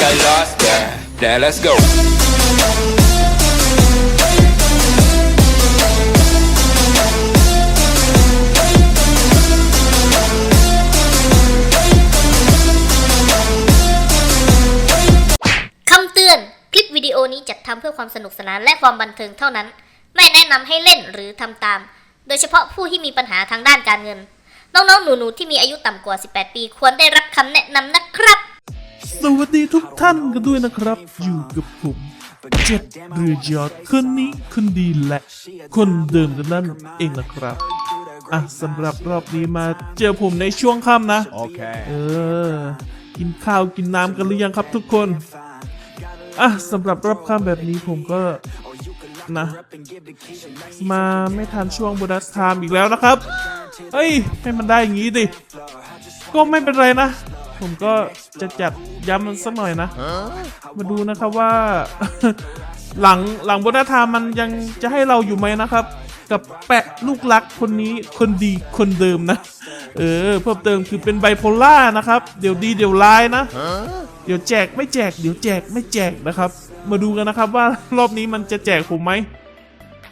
got lost there. Now let's go. คำเตือน คลิปวิดีโอนี้จัดทำเพื่อความสนุกสนานและความบันเทิงเท่านั้น ไม่แนะนำให้เล่นหรือทำตาม โดยเฉพาะผู้ที่มีปัญหาทางด้านการเงิน น้องๆ หนูๆ ที่มีอายุต่ำกว่า 18 ปี ควรได้รับคำแนะนำนะครับ สวัสดีทุกท่านกันด้วยนะครับ อยู่กับผมเจ็ดเรือยอดคนนี้คนดีและ คนเดิมกันนั่นเองนะครับ อะสำหรับรอบนี้มาเจอผมในช่วงค่ำนะ Okay. เออ กินข้าวกินน้ำกันหรือยังครับทุกคน อะสำหรับรอบค่ำแบบนี้ผมก็นะ มาไม่ทันช่วงโบนัสไทม์อีกแล้วนะครับ เฮ้ย ให้มันได้อย่างนี้ดิ ก็ไม่เป็นไรนะ ผมก็จะจัดย้ำมันสักหน่อยนะ มาดูนะครับว่า หลังหลังโบนัสไทม์มันยังจะให้เราอยู่ไหมนะครับ กับแปะลูกรักคนนี้คนดีคนเดิมนะ เออเพิ่มเติมคือเป็นไบโพล่านะครับ เดี๋ยวดีเดี๋ยวร้ายนะ เดี๋ยวแจกไม่แจก เดี๋ยวแจกไม่แจกนะครับ มาดูกันนะครับว่ารอบนี้มันจะแจกผมไหม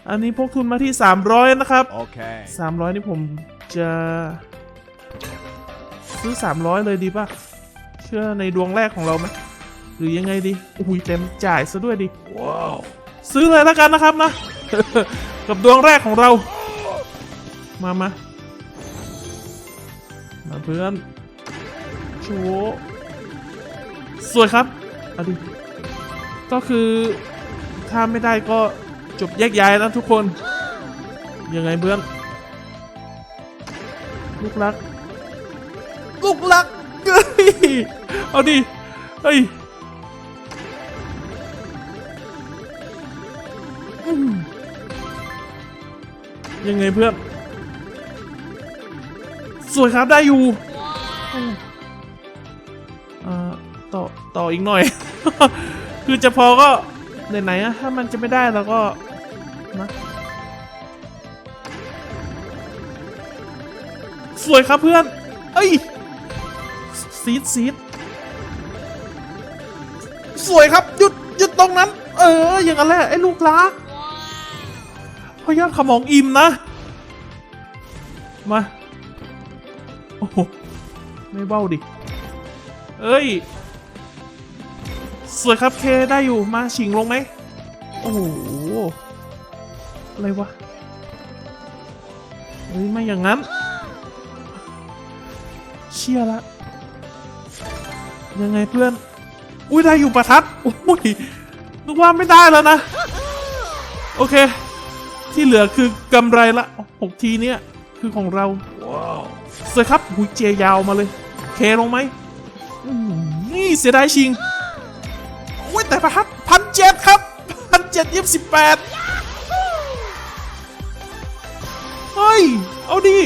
อันนี้พกทุนมาที่ 300 นะครับ Okay. 300 นี่ผมจะ ซื้อ 300 เลยดีป่ะ เชื่อในดวงแรกของเราไหมหรือยังไงดีโอ้โหเต็มจ่ายซะด้วยดิ ว้าว ซื้อเลยแล้วกันนะครับนะ กับดวงแรกของเรา มามามาเพื่อนโชว์สวยครับเอาดิก็คือถ้าไม่ได้ก็จบแยกย้ายนะทุกคน ยังไงเพื่อนลูกรัก ลูกรักเฮ้ยเอาดิเฮ้ยยังไงเพื่อน สวยครับได้อยู่อืมอ่าต่อต่ออีกหน่อย คือจะพอก็ไหนๆอะถ้ามันจะไม่ได้เราก็นะสวยครับเพื่อน เอ้ย ซีดซีดสวยครับหยุดหยุดตรงนั้น เออ อย่างนั้นแหละไอ้ลูกรักพยอดขมองอิ่มนะ มาโอ้โหไม่เบ้าดิ เอ้ย สวยครับเคได้อยู่มาชิงลงไหมโอ้โหอะไรวะเฮ้ยไม่อย่างนั้น เชี่ยละ ยังไงเพื่อน อุ้ยได้อยู่ประทัดอุ้ยนึกว่าไม่ได้แล้วนะ โอเค ที่เหลือคือกำไรละหกทีเนี้ยคือของเรา ว้าวสวยครับหุยเจยาวมาเลย เคลงไหมอืมนี่เสียดายชิงอุ้ยแต่ประทัดพันเจ็ดครับพันเจ็ดยี่สิบแปดเฮ้ย เอาดี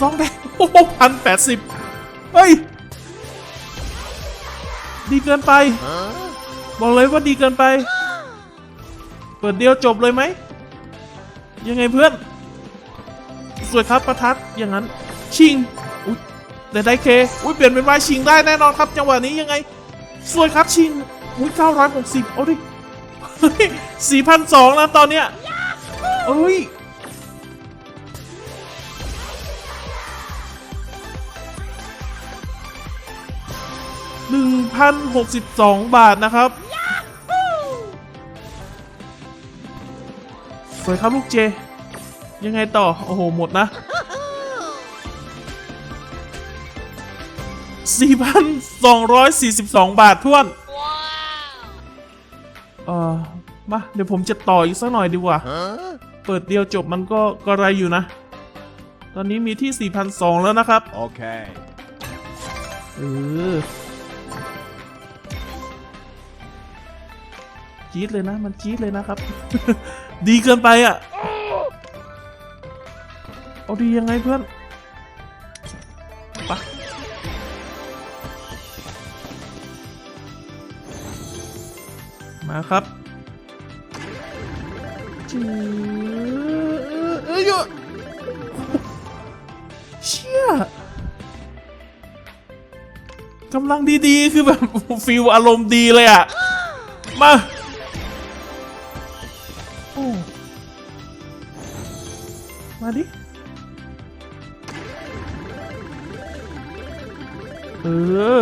สองแดงโอ้โหพันแปดสิบเฮ้ย ดีเกินไป บอกเลยว่าดีเกินไป เปิดเดียวจบเลยไหม ยังไงเพื่อน สวยครับประทัด อย่างนั้น ชิง อุ้ยแต่ได้เค อุ้ยเปลี่ยนเป็นวายชิงได้แน่นอนครับ จังหวะนี้ยังไง สวยครับชิง อุ้ยเก้าร้อยหกสิบเอาดิสี่พันสองแล้วตอนเนี้ยเอ้ย 1,062 บาทนะครับ สวยครับลูกเจ ยังไงต่อ โอ้โห หมดนะ 4,242 บาทท้วนเอ่อมาเดี๋ยวผมจะต่ออีกสักหน่อยดีกว่า เปิดเดียวจบมันก็กระไรอยู่นะ ตอนนี้มีที่ 4,200 แล้วนะครับ Okay. เออ จี๊ดเลยนะ มันจี๊ดเลยนะครับ ดีเกินไปอะ เอาดียังไงเพื่อนไปะมาครับจืเอ้ยเชี่ยกำลังดีๆ คือแบบฟิลอารมณ์ดีเลยอะ มา มาดิ เออ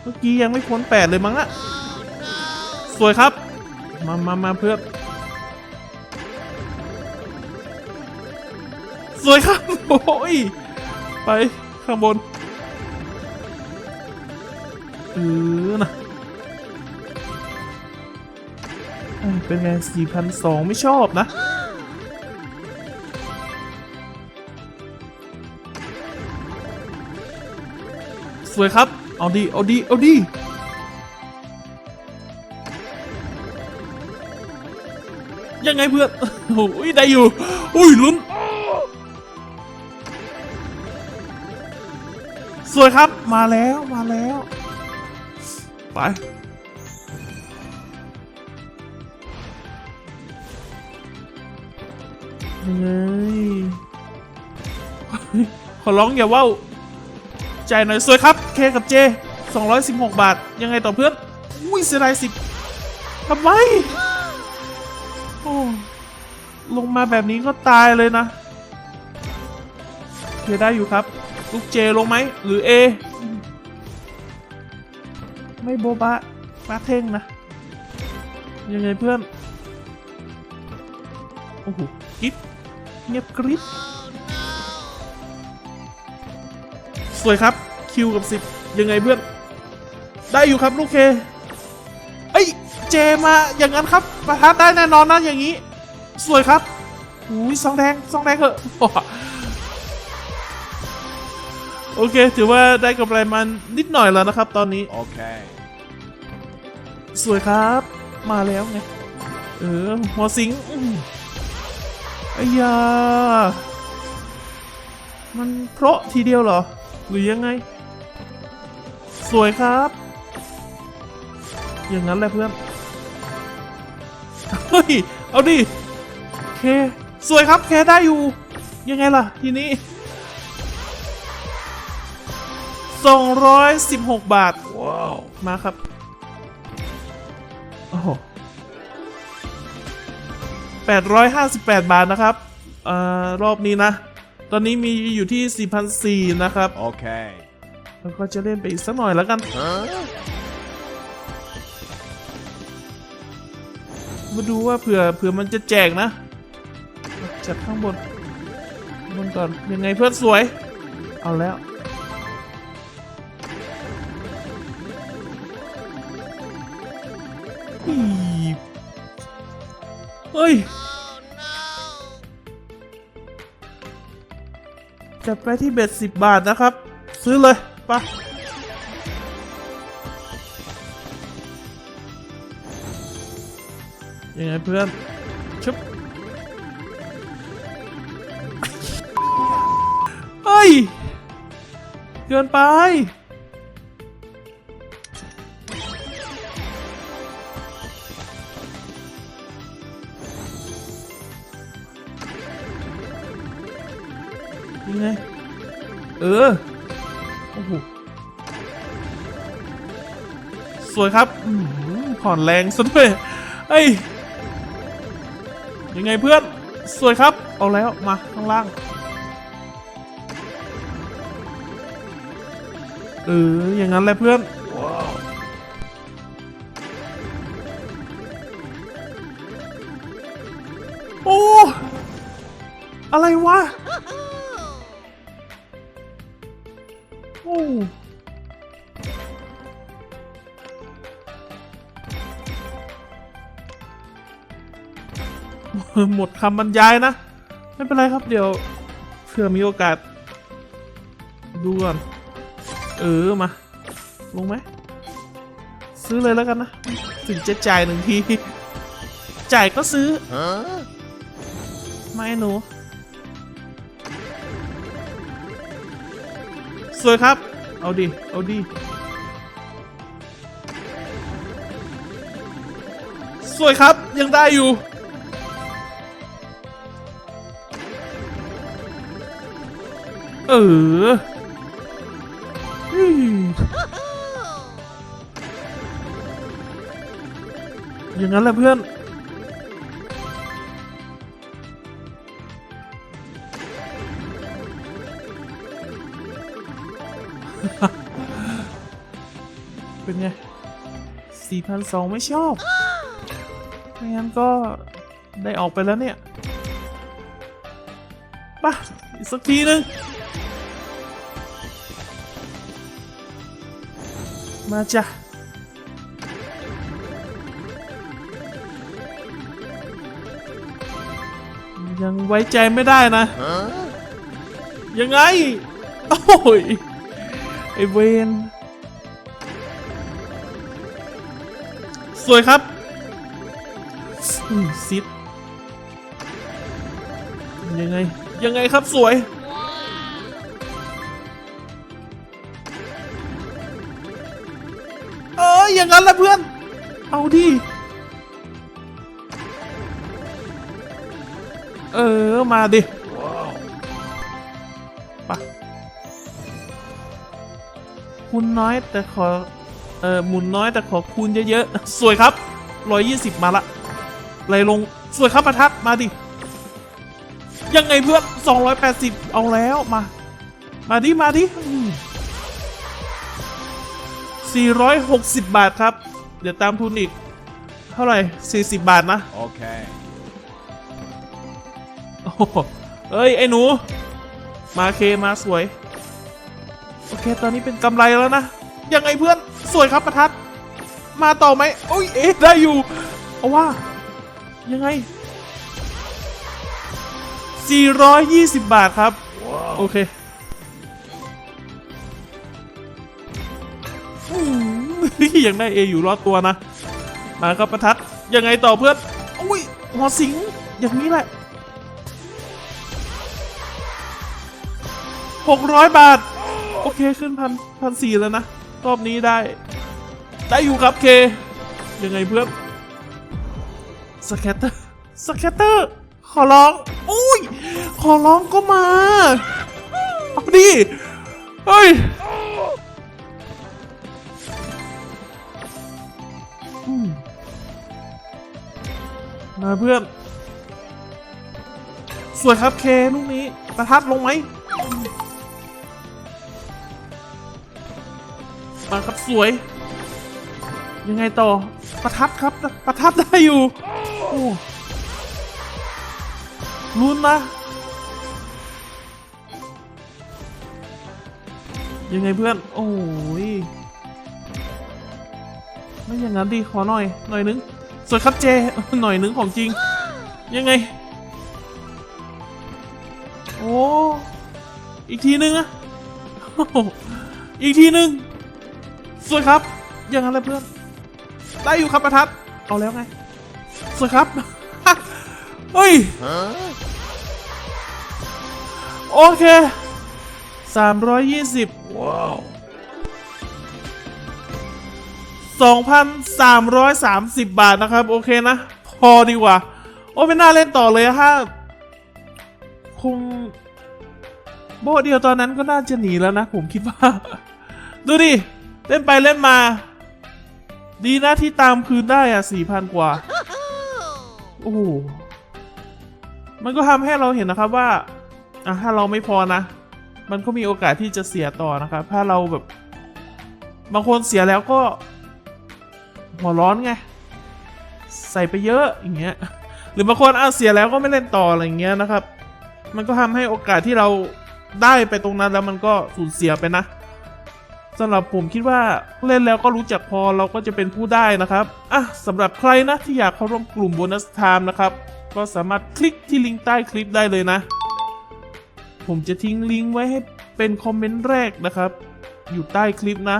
เมื่อกี้ยังไม่พ้นแปดเลยมั้งอะสวยครับ มามามาเพื่อ สวยครับ โอ้ย ไป ข้างบน เออนะเอ้ยเป็นไงสี่พันสองไม่ชอบนะ สวยครับ เอาดี เอาดี เอาดียังไงเพื่อนโอ้ยได้อยู่ อุ้ยลุ้น สวยครับ มาแล้ว มาแล้ว ไป ยังไง ขอร้องอย่าว่า จ่ายหน่อยสวยครับเคกับเจ216 บาท ยังไงต่อเพื่อน อุ้ยเสียดายสิทำไมโอ้ลงมาแบบนี้ก็ตายเลยนะเคได้อยู่ครับ ลูกเจลงไหม หรือ A ไม่โบบะปาเท่งนะ ยังไงเพื่อน โอ้โหกิ๊บเงียบกริบ สวยครับคิวกับสิบยังไงเพื่อน ได้อยู่ครับลูกเคเอ้ยเจมาอย่างนั้นครับประทัดได้แน่นอนนะอย่างนี้ สวยครับอุ้ยซองแดงซองแดงเหอะโอเค ถือว่าได้กำไรมันนิดหน่อยแล้วนะครับ ตอนนี้ Okay. สวยครับ มาแล้วไงเออหอสิงอื้อไอ้ยามันเพราะทีเดียวเหรอ หรือยังไง สวยครับ อย่างนั้นแหละเพื่อน เฮ้ย เอาดิ เค สวยครับ เคได้อยู่ ยังไงล่ะ ทีนี้ 216 บาท ว้าว มาครับ โอ้โห858 บาทนะครับอ่ารอบนี้นะ ตอนนี้มีอยู่ที่ 4,400 นะครับ Okay. แล้วก็จะเล่นไปอีกสักหน่อยแล้วกันมาดูว่าเผื่อเผื่อมันจะแจกนะจากข้างบนบนก่อนยังไงเพื่อนสวย เอาแล้วอีเฮ้ย จัดไปที่เบ็ดสิบบาทนะครับ ซื้อเลยไปะยังไงเพื่อนชุบเฮ้ย เกินไป อโอ้โหสวยครับผ่อนแรงซะด้วยเอ้ยยังไงเพื่อน สวยครับ เอาแล้วมาข้างล่าง เออ อย่างนั้นแหละเพื่อนโอ้ อะไรวะ หมดคำบรรยายนะ ไม่เป็นไรครับเดี๋ยวเผื่อมีโอกาส ดูก่อนเออมา ลงไหม ซื้อเลยแล้วกันนะ ถึงจะจ่ายหนึ่งที จ่ายก็ซื้อ Huh? ไม่หนู สวยครับ เอาดิ เอาดิ สวยครับ ยังได้อยู่ เอออย่างนั้นแหละเพื่อน เป็นไง4,200ไม่ชอบ ไม่งั้นก็ได้ออกไปแล้วเนี่ยป่ะอีกสักทีหนึ่งมาจ้ะยังไว้ใจไม่ได้นะ ยังไง โอ้ย ไอเวนสวยครับซิดยังไง ยังไงครับสวย เอออย่างนั้นละเพื่อน เอาดิ เออ มาดิไปะ คุณน้อยแต่ขอ เออหมุนน้อยแต่ขอคูณเยอะๆ สวยครับ120มาละไหลลง สวยครับประทัดมาดิ ยังไงเพื่อน280เอาแล้วมา มาดิ มาดิอืม460บาทครับ เดี๋ยวตามทุนอีก เท่าไหร่40บาทนะ โอ้โหเอ้ย ไอ้หนู มาเคมาสวย โอเค ตอนนี้เป็นกำไรแล้วนะ ยังไงเพื่อน สวยครับประทัด มาต่อไหมโอ้ยเอ๊ะได้อยู่ เอาว่า ยังไง 420 บาทครับ โอเคอืมยังได้เออยู่รอดตัวนะ มาครับประทัด ยังไงต่อเพื่อนอุ้ยหัวสิง อย่างนี้แหละหกร้อยบาท โอเคขึ้นพันพันสี่แล้วนะ รอบนี้ได้ ได้อยู่ครับเค ยังไงเพื่อนสแคตเตอร์สแคตเตอร์ ขอร้อง อุ้ย ขอร้องก็มาเอาดิเฮ้ยมมาเพื่อน สวยครับเคลูกนี้ประทัดลงไหม มาครับสวย ยังไงต่อประทัดครับประทัดได้อยู่ลุ้นนะยังไงเพื่อน โอ้ยไม่อย่างนั้นดีขอหน่อยหน่อยนึงสวยครับเจหน่อยนึงของจริง ยังไง โอ้อีกทีนึงอะอีกทีนึง สวยครับ อย่างนั้นเลยเพื่อน ได้อยู่ครับประทัด เอาแล้วไง สวยครับเฮ้ย โอเคสามร้อยยี่สิบ Wow. สองพันสามร้อยสามสิบบาทนะครับ โอเคนะ พอดีกว่า โอ้ไม่น่าเล่นต่อเลยอะถ้าคงโบเดียวตอนนั้นก็น่าจะหนีแล้วนะ ผมคิดว่า ดูดิ เล่นไปเล่นมา ดีนะที่ตามคืนได้อะสี่พันกว่า โอ้โหมันก็ทำให้เราเห็นนะครับว่าอะถ้าเราไม่พอนะ มันก็มีโอกาสที่จะเสียต่อนะครับ ถ้าเราแบบ บางคนเสียแล้วก็ หัวร้อนไง ใส่ไปเยอะอย่างเงี้ย หรือบางคนเอาเสียแล้วก็ไม่เล่นต่ออะไรอย่างเงี้ยนะครับ มันก็ทำให้โอกาสที่เราได้ไปตรงนั้นแล้วมันก็สูญเสียไปนะ สำหรับผมคิดว่าเล่นแล้วก็รู้จักพอเราก็จะเป็นผู้ได้นะครับอะสำหรับใครนะที่อยากเข้าร่วมกลุ่มโบนัสไทม์นะครับ ก็สามารถคลิกที่ลิงก์ใต้คลิปได้เลยนะ ผมจะทิ้งลิงก์ไว้ให้เป็นคอมเมนต์แรกนะครับ อยู่ใต้คลิปนะ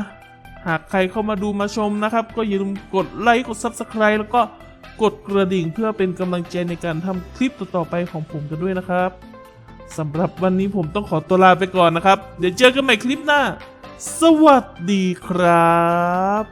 หากใครเข้ามาดูมาชมนะครับ ก็อย่าลืมกดไลค์กด Subscribe แล้วก็กดกระดิ่งเพื่อเป็นกำลังใจในการทำคลิปต่อๆไปของผมกันด้วยนะครับสำหรับวันนี้ผมต้องขอตัวลาไปก่อนนะครับ เดี๋ยวเจอกันใหม่คลิปหน้า สวัสดีครับ